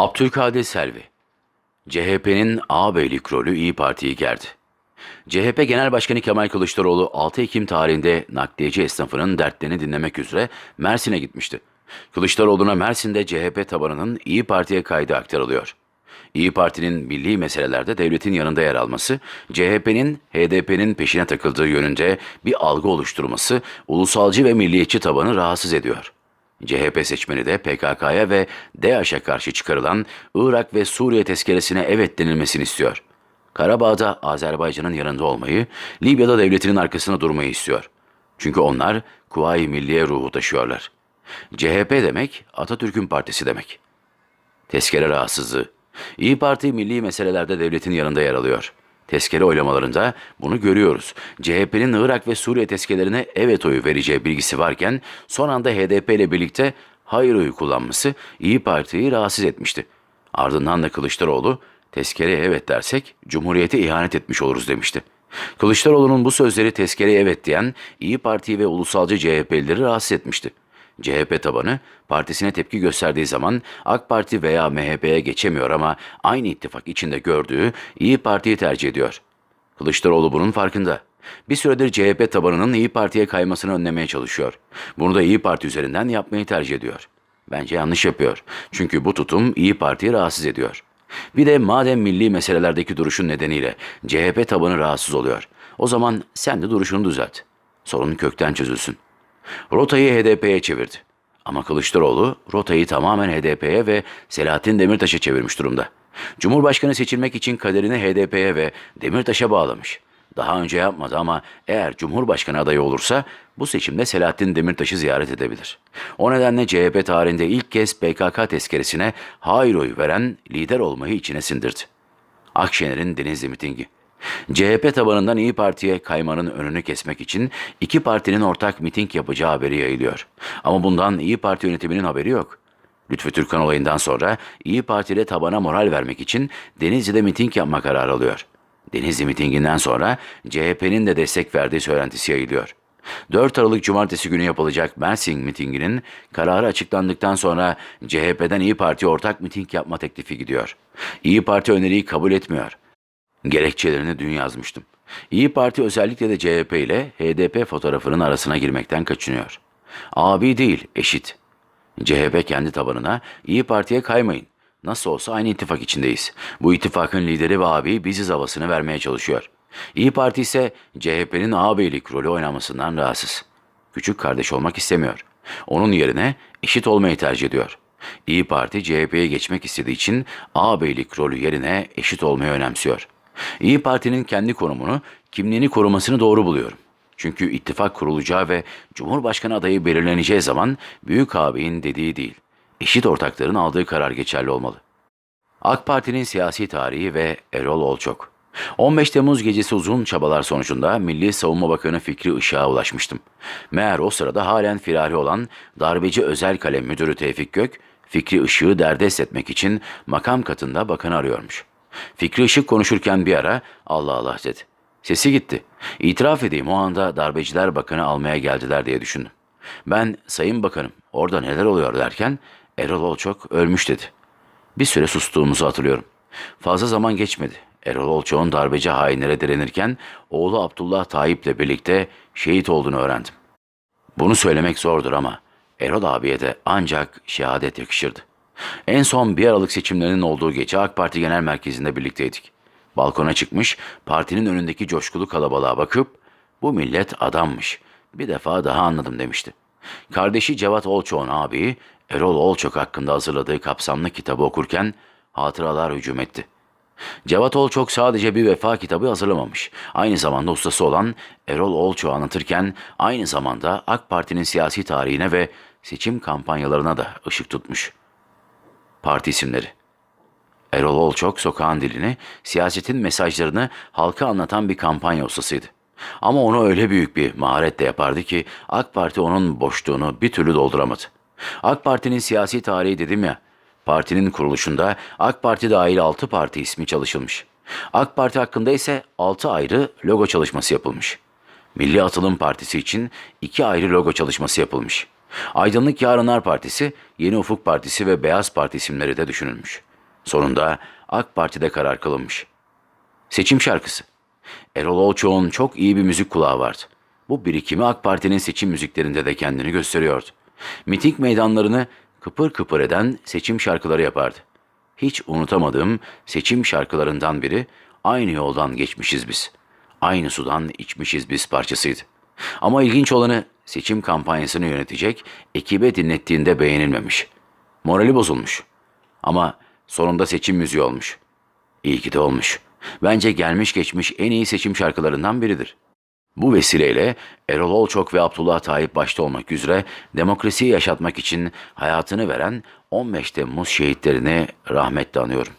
Abdülkadir Selvi CHP'nin ağabeylik rolü İyi Parti'yi gerdi. CHP Genel Başkanı Kemal Kılıçdaroğlu 6 Ekim tarihinde nakliyeci esnafının dertlerini dinlemek üzere Mersin'e gitmişti. Kılıçdaroğlu'na Mersin'de CHP tabanının İyi Parti'ye kaydı aktarılıyor. İyi Parti'nin milli meselelerde devletin yanında yer alması, CHP'nin HDP'nin peşine takıldığı yönünde bir algı oluşturması ulusalcı ve milliyetçi tabanı rahatsız ediyor. CHP seçmeni de PKK'ya ve DAEŞ'e karşı çıkarılan Irak ve Suriye tezkeresine evet denilmesini istiyor. Karabağ'da Azerbaycan'ın yanında olmayı, Libya'da devletinin arkasında durmayı istiyor. Çünkü onlar Kuvayi Milliye ruhu taşıyorlar. CHP demek Atatürk'ün partisi demek. Tezkere rahatsızlığı. İyi Parti milli meselelerde devletin yanında yer alıyor. Tezkere oylamalarında bunu görüyoruz. CHP'nin Irak ve Suriye tezkerelerine evet oyu vereceği bilgisi varken son anda HDP ile birlikte hayır oyu kullanması İyi Parti'yi rahatsız etmişti. Ardından da Kılıçdaroğlu tezkereye evet dersek Cumhuriyete ihanet etmiş oluruz demişti. Kılıçdaroğlu'nun bu sözleri tezkereye evet diyen İyi Parti ve ulusalcı CHP'lileri rahatsız etmişti. CHP tabanı partisine tepki gösterdiği zaman AK Parti veya MHP'ye geçemiyor ama aynı ittifak içinde gördüğü İyi Parti'yi tercih ediyor. Kılıçdaroğlu bunun farkında. Bir süredir CHP tabanının İyi Parti'ye kaymasını önlemeye çalışıyor. Bunu da İyi Parti üzerinden yapmayı tercih ediyor. Bence yanlış yapıyor. Çünkü bu tutum İyi Parti'yi rahatsız ediyor. Bir de madem milli meselelerdeki duruşun nedeniyle CHP tabanı rahatsız oluyor. O zaman sen de duruşunu düzelt. Sorun kökten çözülsün. Rotayı HDP'ye çevirdi. Ama Kılıçdaroğlu rotayı tamamen HDP'ye ve Selahattin Demirtaş'a çevirmiş durumda. Cumhurbaşkanı seçilmek için kaderini HDP'ye ve Demirtaş'a bağlamış. Daha önce yapmadı ama eğer Cumhurbaşkanı adayı olursa bu seçimde Selahattin Demirtaş'ı ziyaret edebilir. O nedenle CHP tarihinde ilk kez PKK tezkeresine hayır oyu veren lider olmayı içine sindirdi. Akşener'in Denizli mitingi. CHP tabanından İyi Parti'ye kaymanın önünü kesmek için iki partinin ortak miting yapacağı haberi yayılıyor. Ama bundan İyi Parti yönetiminin haberi yok. Lütfü Türkan olayından sonra İyi Parti ile tabana moral vermek için Denizli'de miting yapma kararı alıyor. Denizli mitinginden sonra CHP'nin de destek verdiği söylentisi yayılıyor. 4 Aralık Cumartesi günü yapılacak Mersin mitinginin kararı açıklandıktan sonra CHP'den İyi Parti ortak miting yapma teklifi gidiyor. İyi Parti öneriyi kabul etmiyor. Gerekçelerini dün yazmıştım. İyi Parti özellikle de CHP ile HDP fotoğrafının arasına girmekten kaçınıyor. Abi değil, eşit. CHP kendi tabanına İyi Parti'ye kaymayın. Nasıl olsa aynı ittifak içindeyiz. Bu ittifakın lideri ve abi biziz havasını vermeye çalışıyor. İyi Parti ise CHP'nin ağabeylik rolü oynamasından rahatsız. Küçük kardeş olmak istemiyor. Onun yerine eşit olmayı tercih ediyor. İyi Parti CHP'ye geçmek istediği için ağabeylik rolü yerine eşit olmayı önemsiyor. İyi Parti'nin kendi konumunu, kimliğini korumasını doğru buluyorum. Çünkü ittifak kurulacağı ve Cumhurbaşkanı adayı belirleneceği zaman büyük ağabeyin dediği değil, eşit ortakların aldığı karar geçerli olmalı. AK Parti'nin siyasi tarihi ve Erol Olçok. 15 Temmuz gecesi uzun çabalar sonucunda Milli Savunma Bakanı Fikri Işık'a ulaşmıştım. Meğer o sırada halen firari olan darbeci özel kalem müdürü Tevfik Gök, Fikri Işık'ı derdest etmek için makam katında bakanı arıyormuş. Fikri Işık konuşurken bir ara Allah Allah dedi. Sesi gitti. İtiraf edeyim o anda darbeciler bakanı almaya geldiler diye düşündüm. Ben sayın bakanım orada neler oluyor derken Erol Olçok ölmüş dedi. Bir süre sustuğumuzu hatırlıyorum. Fazla zaman geçmedi. Erol Olçok'un darbeci hainlere direnirken oğlu Abdullah Tayyip'le birlikte şehit olduğunu öğrendim. Bunu söylemek zordur ama Erol abiye de ancak şehadet yakışırdı. En son bir Aralık seçimlerinin olduğu gece AK Parti Genel Merkezi'nde birlikteydik. Balkona çıkmış, partinin önündeki coşkulu kalabalığa bakıp bu millet adammış. Bir defa daha anladım demişti. Kardeşi Cevat Olçok'un abi Erol Olçok hakkında hazırladığı kapsamlı kitabı okurken hatıralar hücum etti. Cevat Olçok sadece bir vefa kitabı hazırlamamış. Aynı zamanda ustası olan Erol Olçok'u anlatırken aynı zamanda AK Parti'nin siyasi tarihine ve seçim kampanyalarına da ışık tutmuş. Parti isimleri Erol Olçok sokağın dilini, siyasetin mesajlarını halka anlatan bir kampanya ustasıydı. Ama onu öyle büyük bir maharetle yapardı ki AK Parti onun boşluğunu bir türlü dolduramadı. AK Parti'nin siyasi tarihi dedim ya, partinin kuruluşunda AK Parti dahil 6 parti ismi çalışılmış. AK Parti hakkında ise 6 ayrı logo çalışması yapılmış. Milli Atılım Partisi için 2 ayrı logo çalışması yapılmış. Aydınlık Yarınlar Partisi, Yeni Ufuk Partisi ve Beyaz Parti isimleri de düşünülmüş. Sonunda AK Parti'de karar kılınmış. Seçim şarkısı. Erol Olçoğ'un çok iyi bir müzik kulağı vardı. Bu birikimi AK Parti'nin seçim müziklerinde de kendini gösteriyordu. Miting meydanlarını kıpır kıpır eden seçim şarkıları yapardı. Hiç unutamadığım seçim şarkılarından biri aynı yoldan geçmişiz biz. Aynı sudan içmişiz biz parçasıydı. Ama ilginç olanı seçim kampanyasını yönetecek ekibe dinlettiğinde beğenilmemiş. Morali bozulmuş. Ama sonunda seçim müziği olmuş. İyi ki de olmuş. Bence gelmiş geçmiş en iyi seçim şarkılarından biridir. Bu vesileyle Erol Olçok ve Abdullah Tayyip başta olmak üzere demokrasiyi yaşatmak için hayatını veren 15 Temmuz şehitlerini rahmetle anıyorum.